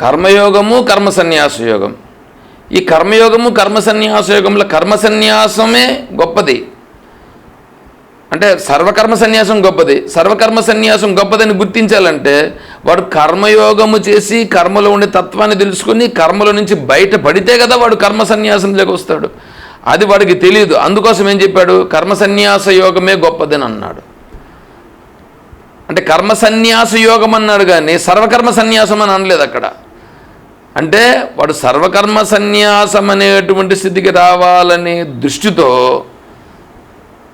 కర్మయోగము కర్మ సన్యాస యోగం ఈ కర్మయోగము కర్మ సన్యాస యోగంలో కర్మ సన్యాసమే గొప్పది. అంటే సర్వకర్మ సన్యాసం గొప్పది. సర్వకర్మ సన్యాసం గొప్పదని గుర్తించాలంటే వాడు కర్మయోగము చేసి కర్మలో ఉండే తత్వాన్ని తెలుసుకుని కర్మలో నుంచి బయట పడితే కదా వాడు కర్మ సన్యాసంలోకి వస్తాడు. అది వాడికి తెలియదు. అందుకోసం ఏం చెప్పాడు? కర్మ సన్యాస యోగమే గొప్పదని అన్నాడు. అంటే కర్మ సన్యాస యోగం అన్నాడు కానీ సర్వకర్మ సన్యాసం అని అనలేదు అక్కడ. అంటే వాడు సర్వకర్మ సన్యాసం అనేటువంటి స్థితికి రావాలనే దృష్టితో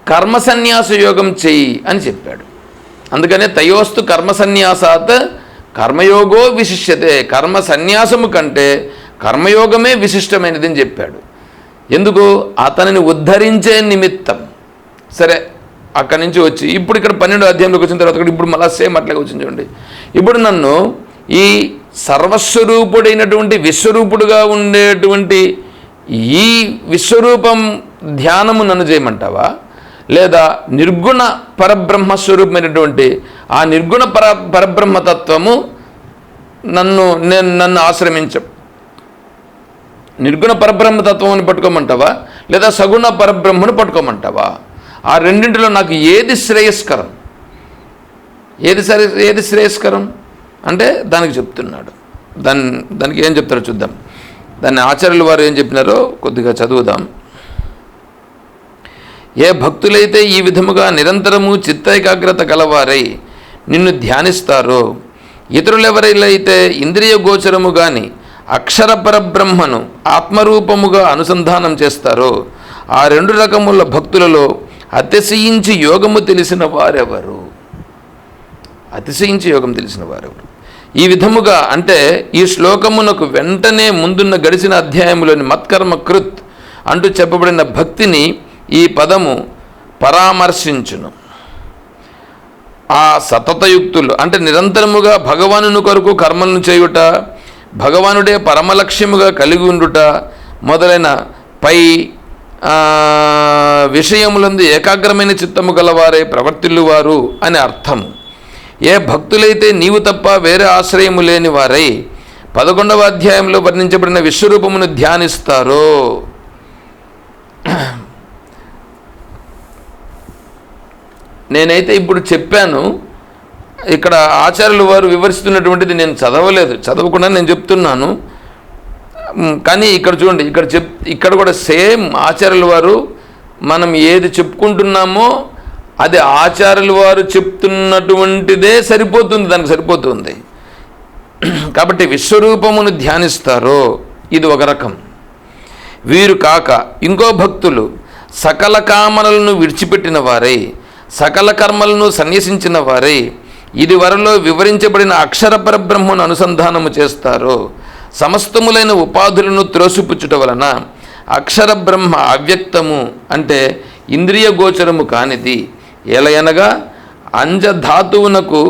కర్మ సన్యాస యోగం చెయ్యి అని చెప్పాడు. అందుకనే తయోస్తు కర్మ సన్యాసాత్ కర్మయోగో విశిష్యతే. కర్మ సన్యాసము కంటే కర్మయోగమే విశిష్టమైనది అని చెప్పాడు. ఎందుకు? అతనిని ఉద్ధరించే నిమిత్తం. సరే అక్కడి నుంచి వచ్చి ఇప్పుడు ఇక్కడ పన్నెండు అధ్యాయంలోకి వచ్చిన తర్వాత ఇప్పుడు మళ్ళీ సేమ్ అట్లాగే వచ్చింది చూడండి. ఇప్పుడు నన్ను ఈ సర్వస్వరూపుడైనటువంటి విశ్వరూపుడుగా ఉండేటువంటి ఈ విశ్వరూపం ధ్యానము నన్ను చేయమంటావా? లేదా నిర్గుణ పరబ్రహ్మ స్వరూపమైనటువంటి ఆ నిర్గుణ పర పరబ్రహ్మతత్వము నన్ను నేను నన్ను ఆశ్రమించ నిర్గుణ పరబ్రహ్మతత్వం పట్టుకోమంటావా? లేదా సగుణ పరబ్రహ్మను పట్టుకోమంటావా? ఆ రెండింటిలో నాకు ఏది శ్రేయస్కరం? ఏది సరే ఏది శ్రేయస్కరం? అంటే దానికి చెప్తున్నాడు. దాని దానికి ఏం చెప్తారో చూద్దాం. దాన్ని ఆచార్యుల వారు ఏం చెప్పినారో కొద్దిగా చదువుదాం. ఏ భక్తులైతే ఈ విధముగా నిరంతరము చిత్తైకాగ్రత గలవారై నిన్ను ధ్యానిస్తారో ఇతరులెవరైతే ఇంద్రియ గోచరము గాని అక్షర పరబ్రహ్మను ఆత్మరూపముగా అనుసంధానం చేస్తారో ఆ రెండు రకముల భక్తులలో అతిశయించి యోగము తెలిసిన వారెవరు? అతిశయించి యోగం తెలిసిన వారెవరు? ఈ విధముగా అంటే ఈ శ్లోకమునకు వెంటనే ముందున్న గడిచిన అధ్యాయములోని మత్కర్మ కృత్ అంటూ చెప్పబడిన భక్తిని ఈ పదము పరామర్శించును. ఆ సతతయుక్తులు అంటే నిరంతరముగా భగవానుని కొరకు కర్మలను చేయుట భగవానుడే పరమలక్ష్యముగా కలిగి ఉండుట మొదలైన పై విషయములందు ఏకాగ్రమైన చిత్తము గలవారే ప్రవర్తిల్లువారు అని అర్థము ఏ భక్తులైతే నీవు తప్ప వేరే ఆశ్రయము లేని వారై పదకొండవ అధ్యాయంలో వర్ణించబడిన విశ్వరూపమును ధ్యానిస్తారో? నేనైతే ఇప్పుడు చెప్పాను ఇక్కడ ఆచార్యులు వారు వివరిస్తున్నటువంటిది నేను చదవలేదు చదవకుండా నేను చెప్తున్నాను. కానీ ఇక్కడ చూడండి ఇక్కడ చెప్ ఇక్కడ కూడా సేమ్ ఆచార్యుల వారు మనం ఏది చెప్పుకుంటున్నామో అది ఆచార్యుల వారు చెప్తున్నటువంటిదే సరిపోతుంది దానికి సరిపోతుంది. కాబట్టి విశ్వరూపమును ధ్యానిస్తారో ఇది ఒక రకం. వీరు కాక ఇంకో భక్తులు సకల కామనలను విడిచిపెట్టిన వారై సకల కర్మలను సన్యసించిన వారై ఇది వరలో వివరించబడిన అక్షర పరబ్రహ్మను అనుసంధానము చేస్తారు సమస్తములైన ఉపాధులను త్రోసిపుచ్చుట వలన అక్షర బ్రహ్మ అవ్యక్తము అంటే ఇంద్రియ గోచరము కానిది. ఎలయనగా అంజధాతువునకు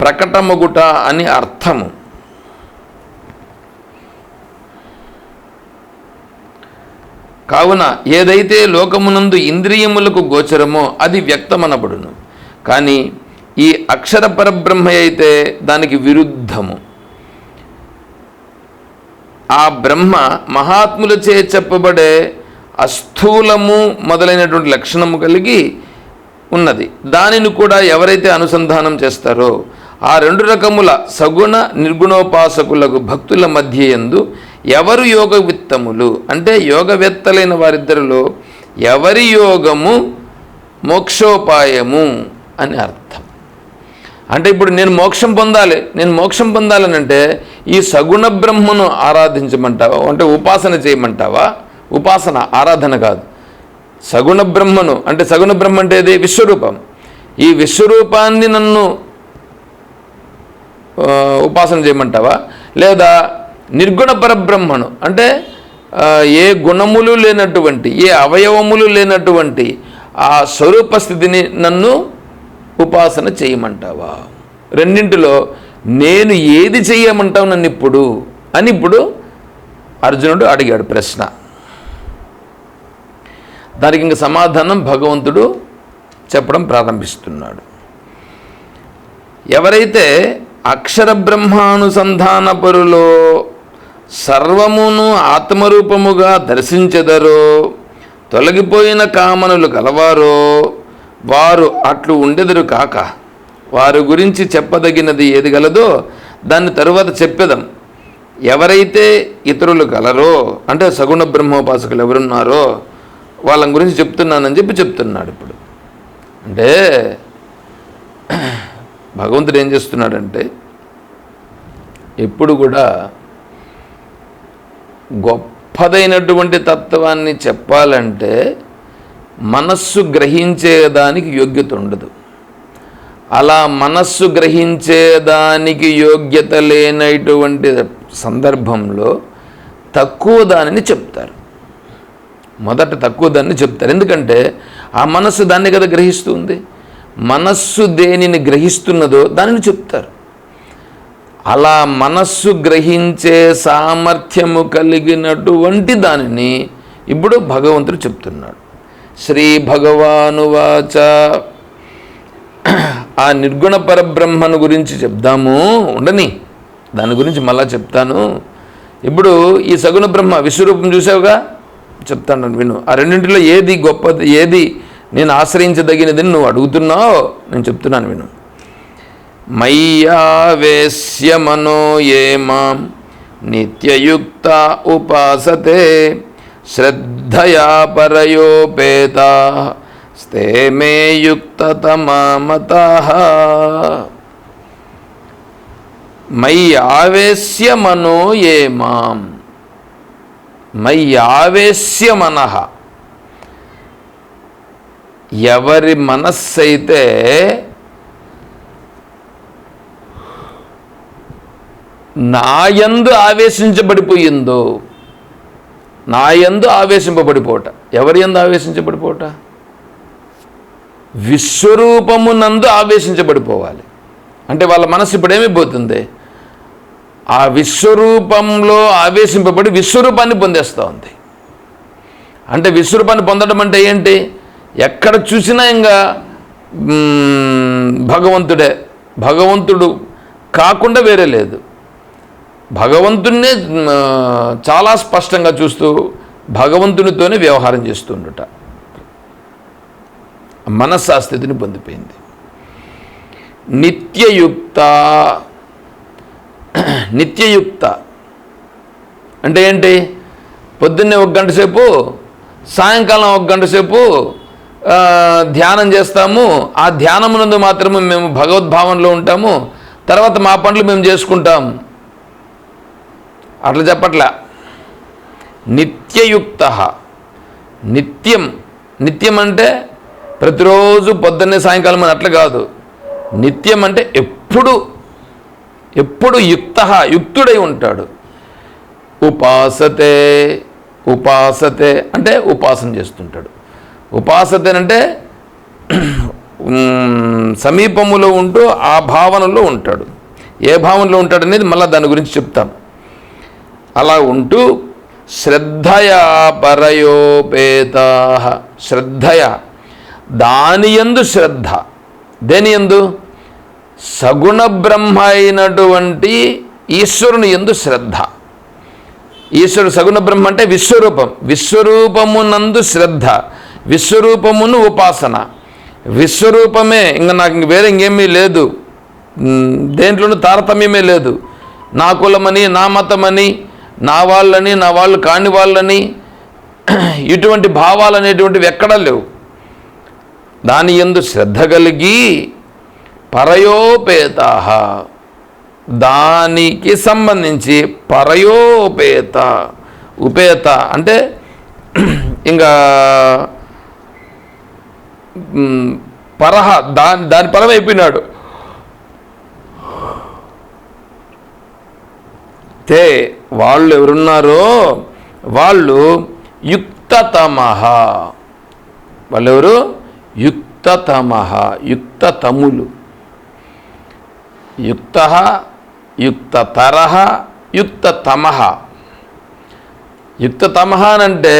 ప్రకటమగుట అని అర్థము. కావున ఏదైతే లోకమునందు ఇంద్రియములకు గోచరమో అది వ్యక్తమనబడును. కానీ ఈ అక్షర పరబ్రహ్మ అయితే దానికి విరుద్ధము. ఆ బ్రహ్మ మహాత్ములచే చెప్పబడే అస్థూలము మొదలైనటువంటి లక్షణము కలిగి ఉన్నది. దానిని కూడా ఎవరైతే అనుసంధానం చేస్తారో ఆ రెండు రకముల సగుణ నిర్గుణోపాసకులకు భక్తుల మధ్య యందు ఎవరు యోగవిత్తములు? అంటే యోగవేత్తలైన వారిద్దరిలో ఎవరి యోగము మోక్షోపాయము అని అర్థం. అంటే ఇప్పుడు నేను మోక్షం పొందాలి నేను మోక్షం పొందాలని అంటే ఈ సగుణ బ్రహ్మను ఆరాధించమంటావా? అంటే ఉపాసన చేయమంటావా? ఉపాసన ఆరాధన కాదు. సగుణ బ్రహ్మను అంటే సగుణ బ్రహ్మ అంటే ఏది? విశ్వరూపం. ఈ విశ్వరూపాన్ని నన్ను ఉపాసన చేయమంటావా? లేదా నిర్గుణ పరబ్రహ్మను అంటే ఏ గుణములు లేనటువంటి ఏ అవయవములు లేనటువంటి ఆ స్వరూప స్థితిని నన్ను ఉపాసన చేయమంటావా? రెండింటిలో నేను ఏది చేయమంటావు నన్ను ఇప్పుడు? అని ఇప్పుడు అర్జునుడు అడిగాడు ప్రశ్న. దానికి ఇంక సమాధానం భగవంతుడు చెప్పడం ప్రారంభిస్తున్నాడు. ఎవరైతే అక్షర బ్రహ్మానుసంధాన పరులో సర్వమును ఆత్మరూపముగా దర్శించెదరో తొలగిపోయిన కామనులు కలవారో వారు అట్లు ఉండెదరు కాక వారి గురించి చెప్పదగినది ఏది గలదో దాన్ని తరువాత చెప్పేదాం. ఎవరైతే ఇతరులు కలరో అంటే సగుణ బ్రహ్మోపాసకులు ఎవరున్నారో వాళ్ళ గురించి చెప్తున్నానని చెప్పి చెప్తున్నాడు ఇప్పుడు. అంటే భగవంతుడు ఏం చేస్తున్నాడంటే ఎప్పుడు కూడా గొప్పదైనటువంటి తత్వాన్ని చెప్పాలంటే మనస్సు గ్రహించేదానికి యోగ్యత ఉండదు. అలా మనస్సు గ్రహించేదానికి యోగ్యత లేనటువంటి సందర్భంలో తక్కువ దానిని చెప్తారు. మొదట తక్కువ దాన్ని చెప్తారు. ఎందుకంటే ఆ మనస్సు దాన్ని కదా గ్రహిస్తుంది? మనస్సు దేనిని గ్రహిస్తున్నదో దానిని చెప్తారు. అలా మనస్సు గ్రహించే సామర్థ్యము కలిగినటువంటి దానిని ఇప్పుడు భగవంతుడు చెప్తున్నాడు. శ్రీ భగవానువాచ ఆ నిర్గుణ పరబ్రహ్మను గురించి చెప్దాము. ఉండని దాని గురించి మళ్ళా చెప్తాను. ఇప్పుడు ఈ సగుణ బ్రహ్మ విశ్వరూపం చూసావుగా? చెప్తాను విను. ఆ రెండింటిలో ఏది గొప్పది ఏది నేను ఆశ్రయించదగినది నువ్వు అడుగుతున్నావు? నేను చెప్తున్నాను విను. మయ్యావేశ్య మనో ఏ మాం నిత్యయుక్త ఉపాసతే. శ్రద్ధయా పరయోపేత స్తే మే మయి ఆవేశ్య మనో ఏ మాం మయ్యావేశ్య మన ఎవరి మనస్సైతే నాయందు ఆవేశించబడిపోయిందో నా ఎందు ఆవేశింపబడిపోట. ఎవరి ఎందు ఆవేశించబడిపోట? విశ్వరూపమునందు ఆవేశించబడిపోవాలి. అంటే వాళ్ళ మనసు ఇప్పుడు పోతుంది ఆ విశ్వరూపంలో ఆవేశింపబడి విశ్వరూపాన్ని పొందేస్తూ ఉంది. అంటే విశ్వరూపాన్ని పొందడం అంటే ఏంటి? ఎక్కడ చూసినా ఇంకా భగవంతుడే. భగవంతుడు కాకుండా వేరే లేదు. భగవంతుణ్ణే చాలా స్పష్టంగా చూస్తూ భగవంతునితోనే వ్యవహారం చేస్తుండుట. మనస్సాస్థితిని ఆ స్థితిని పొందిపోయింది. నిత్యయుక్త నిత్యయుక్త అంటే ఏంటి? పొద్దున్నే ఒక గంట సేపు సాయంకాలం ఒక గంట సేపు ధ్యానం చేస్తాము. ఆ ధ్యానమునందు మాత్రము మేము భగవద్భావంలో ఉంటాము. తర్వాత మా పనులు మేము చేసుకుంటాం. అట్లా చెప్పట్లా. నిత్యయుక్త. నిత్యం. నిత్యం అంటే ప్రతిరోజు పొద్దున్నే సాయంకాలం అని అట్లా కాదు. నిత్యం అంటే ఎప్పుడు ఎప్పుడు యుక్త యుక్తుడై ఉంటాడు. ఉపాసతే ఉపాసతే అంటే ఉపాసన చేస్తుంటాడు. ఉపాసతేనంటే సమీపములో ఉంటూ ఆ భావనలో ఉంటాడు. ఏ భావనలో ఉంటాడనేది మళ్ళీ దాని గురించి చెప్తాం అలా ఉంటూ శ్రద్ధయా పరయోపేత. శ్రద్ధయ. దాని యందు శ్రద్ధ. దేని ఎందు సగుణ బ్రహ్మ అయినటువంటి ఈశ్వరుని ఎందు శ్రద్ధ. ఈశ్వరుడు సగుణ బ్రహ్మ అంటే విశ్వరూపం. విశ్వరూపమునందు శ్రద్ధ. విశ్వరూపమును ఉపాసన. విశ్వరూపమే. ఇంకా నాకు ఇంక వేరే ఇంకేమీ లేదు. దేంట్లోనూ తారతమ్యమే లేదు. నా కులమని నా మతమని నా వాళ్ళని నా వాళ్ళు కాని వాళ్ళని ఇటువంటి భావాలు అనేటువంటివి ఎక్కడా లేవు. దాని ఎందు శ్రద్ధ కలిగి పరయోపేత దానికి సంబంధించి పరయోపేత ఉపేత అంటే ఇంకా పరహ దాని దాని పరం అయిపోయినాడు తే వాళ్ళు ఎవరున్నారో? వాళ్ళు యుక్తతమహ. వాళ్ళెవరు? యుక్తతమహ యుక్తతములు. యుక్త యుక్తతర యుక్తతమ యుక్తతమ అంటే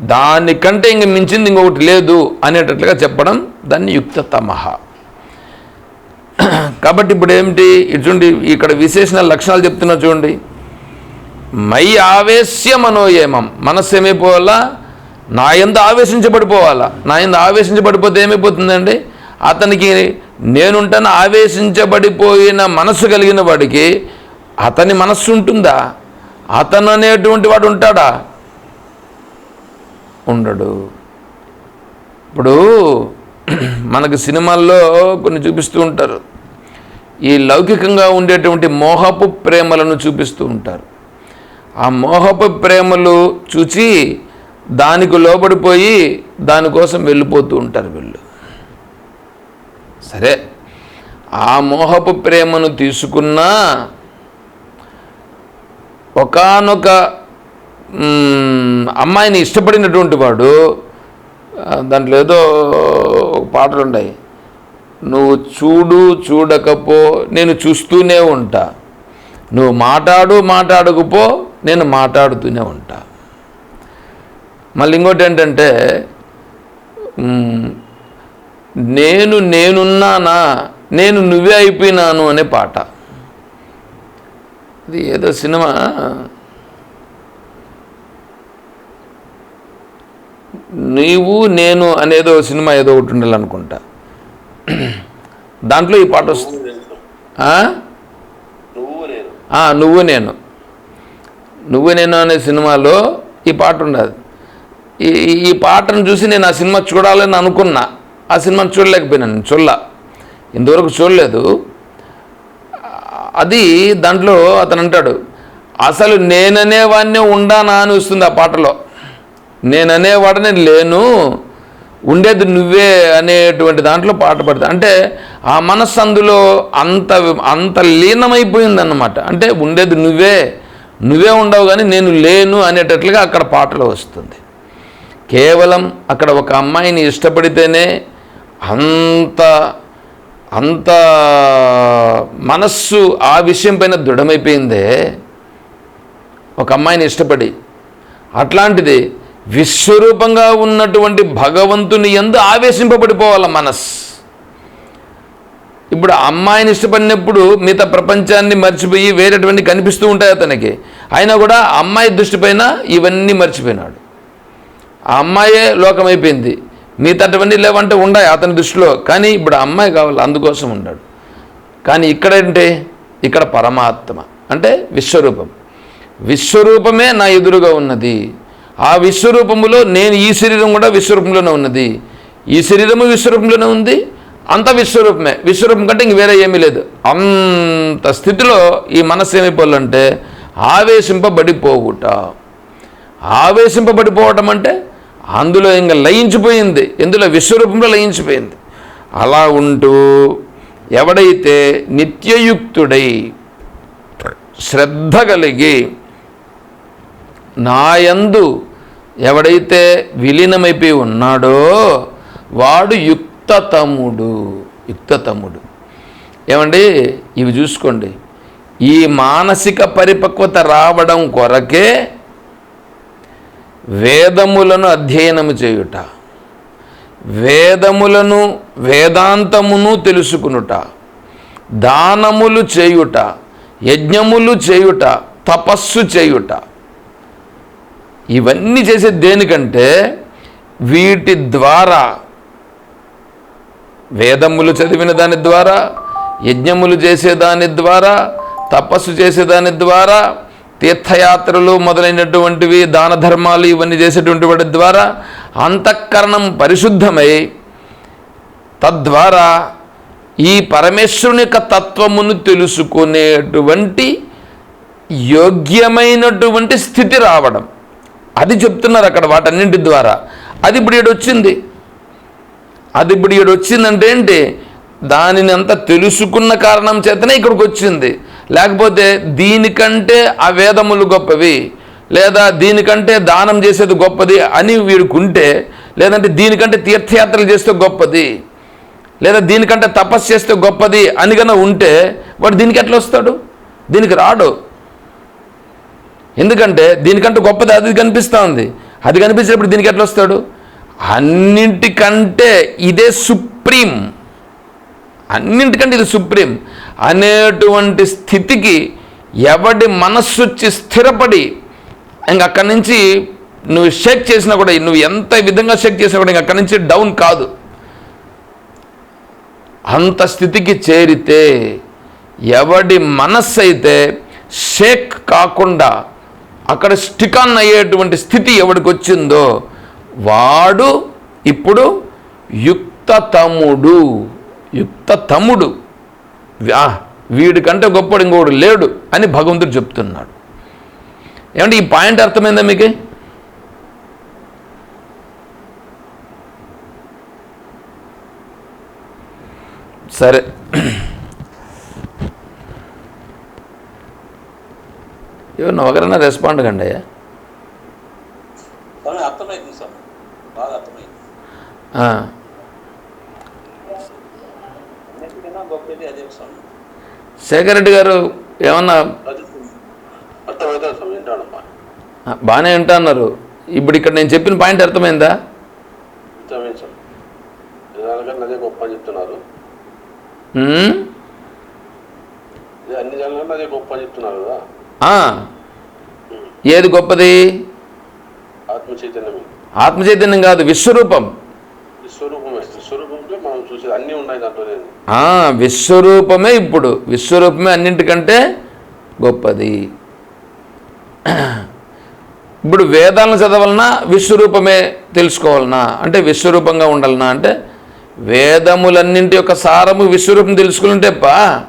దానికంటే ఇంక మించింది ఇంకొకటి లేదు అనేటట్లుగా చెప్పడం దాన్ని యుక్తతమ కాబట్టి ఇప్పుడు ఏమిటి? ఇటు చూడండి ఇక్కడ విశేషణ లక్షణాలు చెప్తున్నా చూడండి. మై ఆవేశ్య మనోయేమం మనస్సు ఏమైపోవాలా? నా ఎంత ఆవేశించబడిపోవాలా? నా ఎంత ఆవేశించబడిపోతే ఏమైపోతుందండి? అతనికి నేనుంటాను ఆవేశించబడిపోయిన మనస్సు కలిగిన వాడికి అతని మనస్సు ఉంటుందా? అతను అనేటువంటి వాడు ఉంటాడా? ఉండడు. ఇప్పుడు మనకు సినిమాల్లో కొన్ని చూపిస్తూ ఉంటారు. ఈ లౌకికంగా ఉండేటువంటి మోహపు ప్రేమలను చూపిస్తూ ఉంటారు. ఆ మోహపు ప్రేమలు చూచి దానికి లోబడిపోయి దానికోసం వెళ్ళిపోతూ ఉంటారు వీళ్ళు. సరే ఆ మోహపు ప్రేమను తీసుకున్నా ఒకానొక అమ్మాయిని ఇష్టపడినటువంటి వాడు దాంట్లో ఏదో ఒక పాటలు ఉన్నాయి నువ్వు చూడు చూడకపో నేను చూస్తూనే ఉంటా. నువ్వు మాట్లాడు మాట్లాడకపో నేను మాట్లాడుతూనే ఉంటా. మళ్ళీ ఇంకోటి ఏంటంటే నేను నేనున్నానా నేను నువ్వే అయిపోయినాను అనే పాట. ఇది ఏదో సినిమా నీవు నేను అనేదో సినిమా ఏదో ఒకటి ఉండాలనుకుంటా. దాంట్లో ఈ పాట వస్తుంది? నువ్వు నేను. నువ్వు నేను. అనే సినిమాలో ఈ పాట ఉండదు ఈ ఈ పాటను చూసి నేను ఆ సినిమా చూడాలని అనుకున్నా. ఆ సినిమాను చూడలేకపోయినాను నేను చూడలా. ఇంతవరకు చూడలేదు. అది దాంట్లో అతను అంటాడు అసలు నేననేవాడినే ఉండానా అని వస్తుంది ఆ పాటలో. నేను అనేవాడని లేను. ఉండేది నువ్వే అనేటువంటి దాంట్లో పాట పడుతుంది. అంటే ఆ మనస్సు అందులో అంత అంత లీనమైపోయిందన్నమాట. అంటే ఉండేది నువ్వే నువ్వే ఉండవు కానీ నేను లేను అనేటట్లుగా అక్కడ పాటలో వస్తుంది. కేవలం అక్కడ ఒక అమ్మాయిని ఇష్టపడితేనే అంత అంత మనస్సు ఆ విషయం పైన దృఢమైపోయిందే. ఒక అమ్మాయిని ఇష్టపడి. అట్లాంటిది విశ్వరూపంగా ఉన్నటువంటి భగవంతుని ఎందు ఆవేశింపబడిపోవాలి మనస్సు. ఇప్పుడు అమ్మాయిని ఇష్టపడినప్పుడు మిగతా ప్రపంచాన్ని మర్చిపోయి వేరేటువంటి కనిపిస్తూ ఉంటాయి అతనికి. అయినా కూడా అమ్మాయి దృష్టిపైన ఇవన్నీ మర్చిపోయినాడు. ఆ అమ్మాయే లోకమైపోయింది. మిగతావన్నీ లేవంటే ఉన్నాయి అతని దృష్టిలో. కానీ ఇప్పుడు అమ్మాయి కావాలి అందుకోసం ఉన్నాడు. కానీ ఇక్కడ ఏంటంటే ఇక్కడ పరమాత్మ. అంటే విశ్వరూపం. విశ్వరూపమే నా ఎదురుగా ఉన్నది. ఆ విశ్వరూపములో నేను ఈ శరీరం కూడా విశ్వరూపంలోనే ఉన్నది. ఈ శరీరము విశ్వరూపంలోనే ఉంది అంత విశ్వరూపమే. విశ్వరూపం కంటే ఇంక వేరే ఏమీ లేదు. అంత స్థితిలో ఈ మనస్సు ఏమైపోవాలంటే ఆవేశింపబడిపోవుట. ఆవేశింపబడిపోవటం అంటే అందులో ఇంకా లయించిపోయింది ఇందులో విశ్వరూపంలో లయించిపోయింది. అలా ఉంటూ ఎవడైతే నిత్యయుక్తుడై శ్రద్ధ కలిగి నాయందు ఎవడైతే విలీనమైపోయి ఉన్నాడో వాడు యుక్తతముడు యుక్తతముడు. ఏమండి? ఇవి చూసుకోండి. ఈ మానసిక పరిపక్వత రావడం కొరకే వేదములను అధ్యయనము చేయుట వేదములను వేదాంతమును తెలుసుకునుట దానములు చేయుట యజ్ఞములు చేయుట తపస్సు చేయుట ఇవన్నీ చేసే దేనికంటే వీటి ద్వారా. వేదములు చదివిన దాని ద్వారా యజ్ఞములు చేసేదాని ద్వారా తపస్సు చేసేదాని ద్వారా తీర్థయాత్రలు మొదలైనటువంటివి దాన ధర్మాలు ఇవన్నీ చేసేటువంటి వాటి ద్వారా అంతఃకరణం పరిశుద్ధమై తద్వారా ఈ పరమేశ్వరుని యొక్క తత్వమును తెలుసుకునేటువంటి యోగ్యమైనటువంటి స్థితి రావడం. అది చెప్తున్నారు అక్కడ వాటన్నింటి ద్వారా. అది ఇప్పుడు ఈడు వచ్చింది. అది ఇప్పుడు ఈడు వచ్చిందంటే ఏంటి? దానిని అంతా తెలుసుకున్న కారణం చేతనే ఇక్కడికి వచ్చింది. లేకపోతే దీనికంటే ఆ వేదములు గొప్పవి లేదా దీనికంటే దానం చేసేది గొప్పది అని వీడుకుంటే లేదంటే దీనికంటే తీర్థయాత్రలు చేస్తే గొప్పది లేదా దీనికంటే తపస్సు చేస్తే గొప్పది అని కన్నా ఉంటే వాడు దీనికి ఎట్లా వస్తాడు? దీనికి రాడు. ఎందుకంటే దీనికంటే గొప్పది అది కనిపిస్తూ ఉంది అది కనిపించినప్పుడు దీనికి ఎట్లా వస్తాడు? అన్నింటికంటే ఇదే సుప్రీం. అన్నింటికంటే ఇది సుప్రీం. అనేటువంటి స్థితికి ఎవడి మనస్సు వచ్చి స్థిరపడి ఇంక అక్కడి నుంచి నువ్వు షేక్ చేసినా కూడా నువ్వు ఎంత విధంగా షేక్ చేసినా కూడా ఇంక అక్కడి నుంచి డౌన్ కాదు. అంత స్థితికి చేరితే ఎవడి మనస్సు అయితే షేక్ కాకుండా అక్కడ స్టికాన్ అయ్యేటువంటి స్థితి ఎవడికి వచ్చిందో వాడు ఇప్పుడు యుక్తతముడు యుక్తతముడు ఆ, వీడికంటే గొప్పడు ఇంకోడు లేడు అని భగవంతుడు చెప్తున్నాడు. ఏమంటే ఈ పాయింట్ అర్థమైందా మీకు? సరే. ఏమన్నా ఒకరైనా రెస్పాండ్ కండి అయ్యా. శేఖర్ రెడ్డి గారు ఏమన్నా బాగానే వింటున్నారు. ఇప్పుడు ఇక్కడ నేను చెప్పిన పాయింట్ అర్థమైందా? చెప్తున్నారు ఉమ్? ఇది అన్ని జనాలన్నా అదే గొప్ప అని చెప్తున్నారు కదా ఆ, ఏది గొప్పది? ఆత్మ చైతన్యం కాదు విశ్వరూపం. విశ్వరూపమే. ఇప్పుడు. విశ్వరూపమే అన్నింటికంటే గొప్పది. ఇప్పుడు వేదాలను చదవాలన్నా విశ్వరూపమే తెలుసుకోవాలనా అంటే విశ్వరూపంగా ఉండాలనా అంటే వేదములన్నింటి యొక్క సారము విశ్వరూపం తెలుసుకుంటే పా.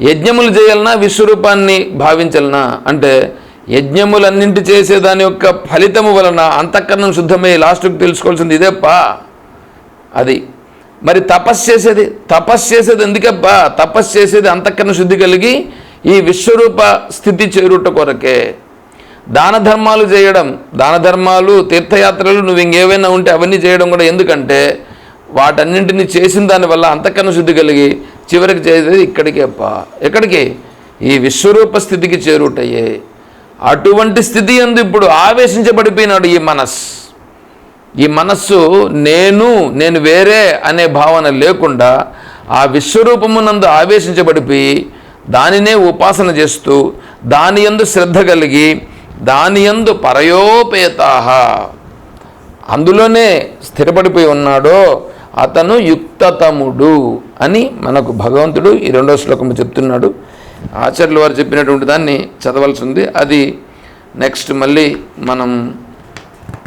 యజ్ఞములు చేయాలన్నా విశ్వరూపాన్ని భావించాలనా అంటే యజ్ఞములన్నింటి చేసే దాని యొక్క ఫలితము వలన అంతఃకరణం శుద్ధమై లాస్ట్కి తెలుసుకోవాల్సింది ఇదేప్పా. అది. మరి తపస్సు చేసేది తపస్సు చేసేది ఎందుకప్పా తపస్సు చేసేది అంతఃకరణ శుద్ధి కలిగి ఈ విశ్వరూప స్థితి చేరుట కొరకే. దాన ధర్మాలు చేయడం దాన ధర్మాలు తీర్థయాత్రలు నువ్వు ఇంకేవైనా ఉంటే అవన్నీ చేయడం కూడా ఎందుకంటే వాటన్నింటినీ చేసిన దానివల్ల అంతఃకరణ శుద్ధి కలిగి చివరికి చేసేది ఇక్కడికే అప్ప ఎక్కడికి? ఈ విశ్వరూప స్థితికి చేరుటయ్యే అటువంటి స్థితి అందు ఇప్పుడు ఆవేశించబడిపోయినాడు ఈ మనస్సు. ఈ మనస్సు నేను నేను వేరే అనే భావన లేకుండా ఆ విశ్వరూపమునందు ఆవేశించబడిపోయి దానినే ఉపాసన చేస్తూ దాని యందు శ్రద్ధ కలిగి దాని యందు పరయోపేతాహ. అందులోనే స్థిరపడిపోయి ఉన్నాడో అతను యుక్తతముడు అని మనకు భగవంతుడు ఈ రెండో శ్లోకము చెప్తున్నాడు. ఆచార్యులు వారు చెప్పినటువంటి దాన్ని చదవాల్సి ఉంది అది నెక్స్ట్ మళ్ళీ మనం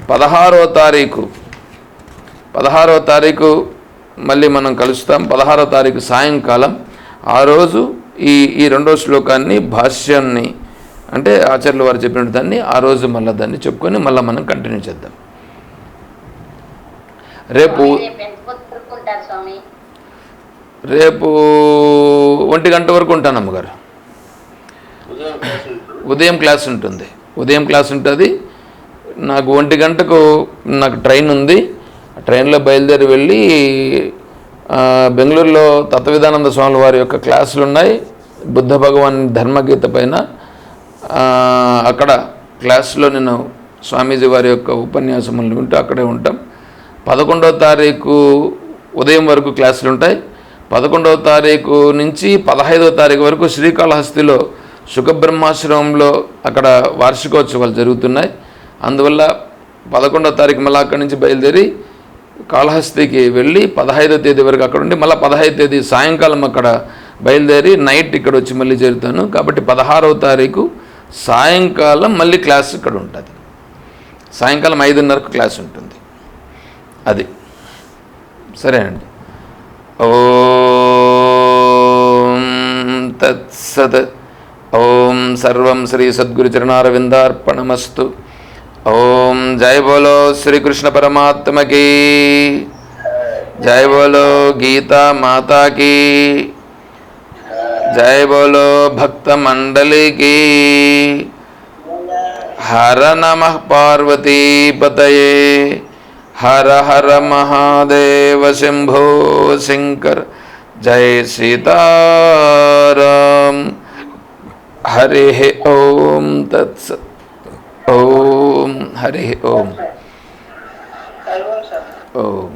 పదహారో తారీఖు పదహారవ తారీఖు మళ్ళీ మనం కలుస్తాం. పదహారవ తారీఖు సాయంకాలం. ఆ రోజు ఈ ఈ రెండో శ్లోకాన్ని భాష్యాన్ని అంటే ఆచార్యులు వారు చెప్పినట్టు దాన్ని ఆ రోజు మళ్ళీ దాన్ని చెప్పుకొని మళ్ళీ మనం కంటిన్యూ చేద్దాం. రేపు ఉంటారు స్వామి? రేపు ఒంటి గంట వరకు ఉంటాను అమ్మగారు. ఉదయం క్లాస్ ఉంటుంది. ఉదయం క్లాస్ ఉంటుంది. నాకు ఒంటి గంటకు నాకు ట్రైన్ ఉంది. ఆ ట్రైన్లో బయలుదేరి వెళ్ళి బెంగళూరులో తత్వవిధానంద స్వామి వారి యొక్క క్లాసులు ఉన్నాయి. బుద్ధ భగవాన్ ధర్మగీత పైన. అక్కడ క్లాస్లో నేను స్వామీజీ వారి యొక్క ఉపన్యాసములు వింటూ అక్కడే ఉంటాం. పదకొండవ తారీఖు ఉదయం వరకు క్లాసులు ఉంటాయి. పదకొండవ తారీఖు నుంచి పదహైదవ తారీఖు వరకు శ్రీకాళహస్తిలో సుఖబ్రహ్మాశ్రమంలో అక్కడ వార్షికోత్సవాలు జరుగుతున్నాయి. అందువల్ల పదకొండవ తారీఖు మళ్ళీ అక్కడి నుంచి బయలుదేరి కాళహస్తికి వెళ్ళి పదహైదో తేదీ వరకు అక్కడ ఉండి మళ్ళీ పదహైదు తేదీ సాయంకాలం అక్కడ బయలుదేరి నైట్ ఇక్కడ వచ్చి మళ్ళీ చేరుతాను. కాబట్టి పదహారవ తారీఖు సాయంకాలం మళ్ళీ క్లాస్ ఇక్కడ ఉంటుంది. సాయంకాలం ఐదున్నరకు క్లాస్ ఉంటుంది. అది. సరేనండి ఓం తత్సత్. ఓం సర్వం శ్రీ సద్గురుచరణారవిందార్పణమస్తు. ఓం జయ బోలో శ్రీకృష్ణ పరమాత్మకి. జయ బోలో గీతా మాతాకి. జయ బోలో భక్త మండలికి. హర నమ పార్వతీ పతయే. హర హర మహాదేవ శంభో శంకర్ జయ సీతారాం హరి ఓం తత్సత్ ఓం హరి ఓం ఓం